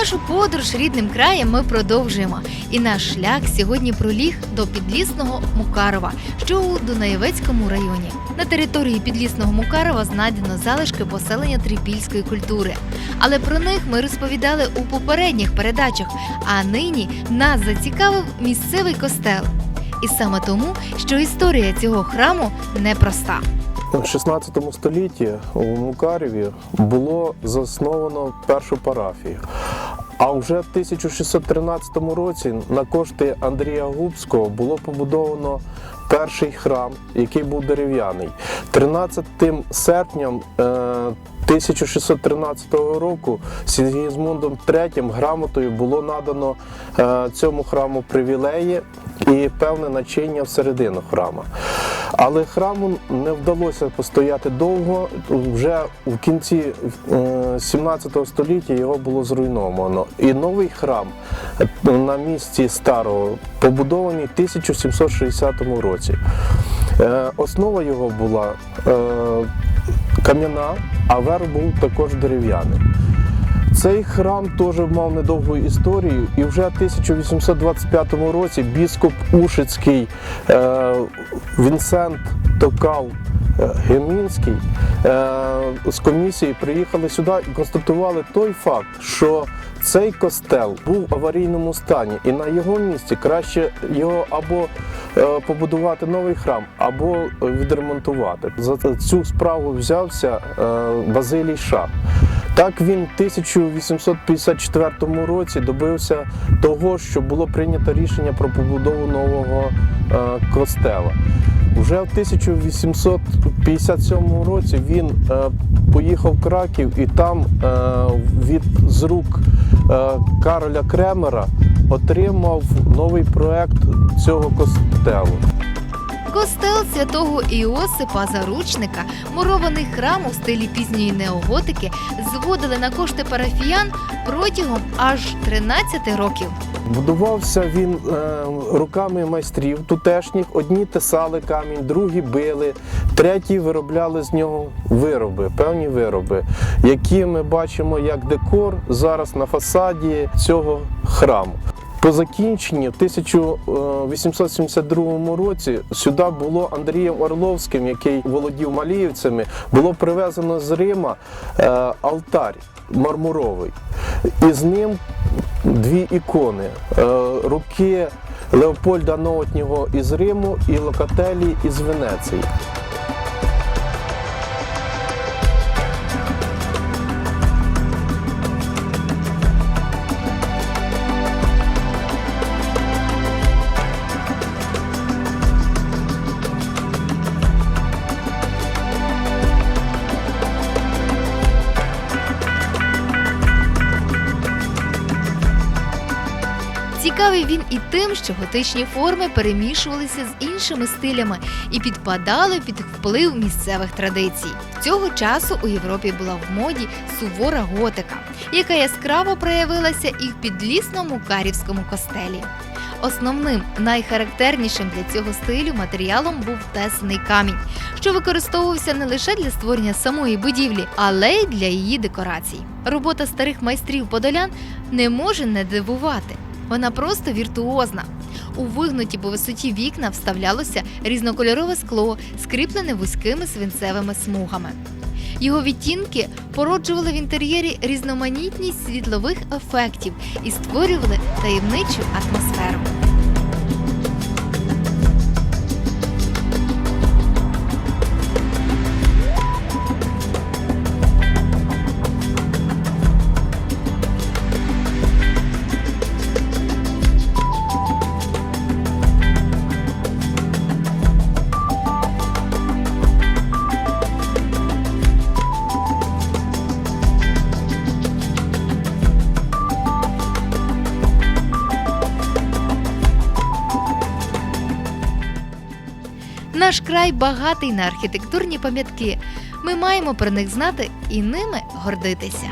Нашу подорож рідним краєм ми продовжуємо. І наш шлях сьогодні проліг до підлісного Мукарова, що у Дунаєвецькому районі. На території підлісного Мукарова знайдено залишки поселення трипільської культури. Але про них ми розповідали у попередніх передачах. А нині нас зацікавив місцевий костел. І саме тому, що історія цього храму непроста. У 16 столітті у Мукареві було засновано першу парафію. А вже в 1613 році на кошти Андрія Губського було побудовано перший храм, який був дерев'яний. 13 серпням е, 1613 року Сігізмундом III грамотою було надано е, цьому храму привілеї і певне начиння всередину храма. Але храму не вдалося постояти довго. Вже в кінці е, 17 століття його було зруйновано. І новий храм е, на місці старого побудований в 1760 році. Е, Основа його була е, кам'яна, а верх був також дерев'яний. Цей храм теж мав недовгу історію, і вже в 1825 році біскуп Ушицький е, Вінсент Токал е, Гемінський е, з комісії приїхали сюди і констатували той факт, що цей костел був в аварійному стані, і на його місці краще його або побудувати новий храм, або відремонтувати. За цю справу взявся Базилій Шах. Так він в 1854 році добився того, що було прийнято рішення про побудову нового е, костела. Уже в 1857 році він е, поїхав в Краків і там е, від з рук Кароля Кремера отримав новий проект цього костелу. Костел святого Іосипа Заручника, мурований храм у стилі пізньої неоготики, зводили на кошти парафіян протягом аж 13 років. Будувався він е, руками майстрів тутешніх. Одні тесали камінь, другі били, треті виробляли з нього вироби, певні вироби, які ми бачимо як декор зараз на фасаді цього храму. По закінченні в 1872 році сюди було Андрієм Орловським, який володів Маліївцями, було привезено з Рима е, алтарь мармуровий. І з ним дві ікони е, руки Леопольда Новотнього із Риму і Локателі із Венеції. Цікавий він і тим, що готичні форми перемішувалися з іншими стилями і підпадали під вплив місцевих традицій. Цього часу у Європі була в моді сувора готика, яка яскраво проявилася і в підлісному карівському костелі. Основним найхарактернішим для цього стилю матеріалом був тесаний камінь, що використовувався не лише для створення самої будівлі, але й для її декорацій. Робота старих майстрів подолян не може не дивувати. Вона просто віртуозна. У вигнуті по висоті вікна вставлялося різнокольорове скло, скріплене вузькими свинцевими смугами. Його відтінки породжували в інтер'єрі різноманітність світлових ефектів і створювали таємничу атмосферу. Наш край багатий на архітектурні пам'ятки. Ми маємо про них знати і ними гордитися.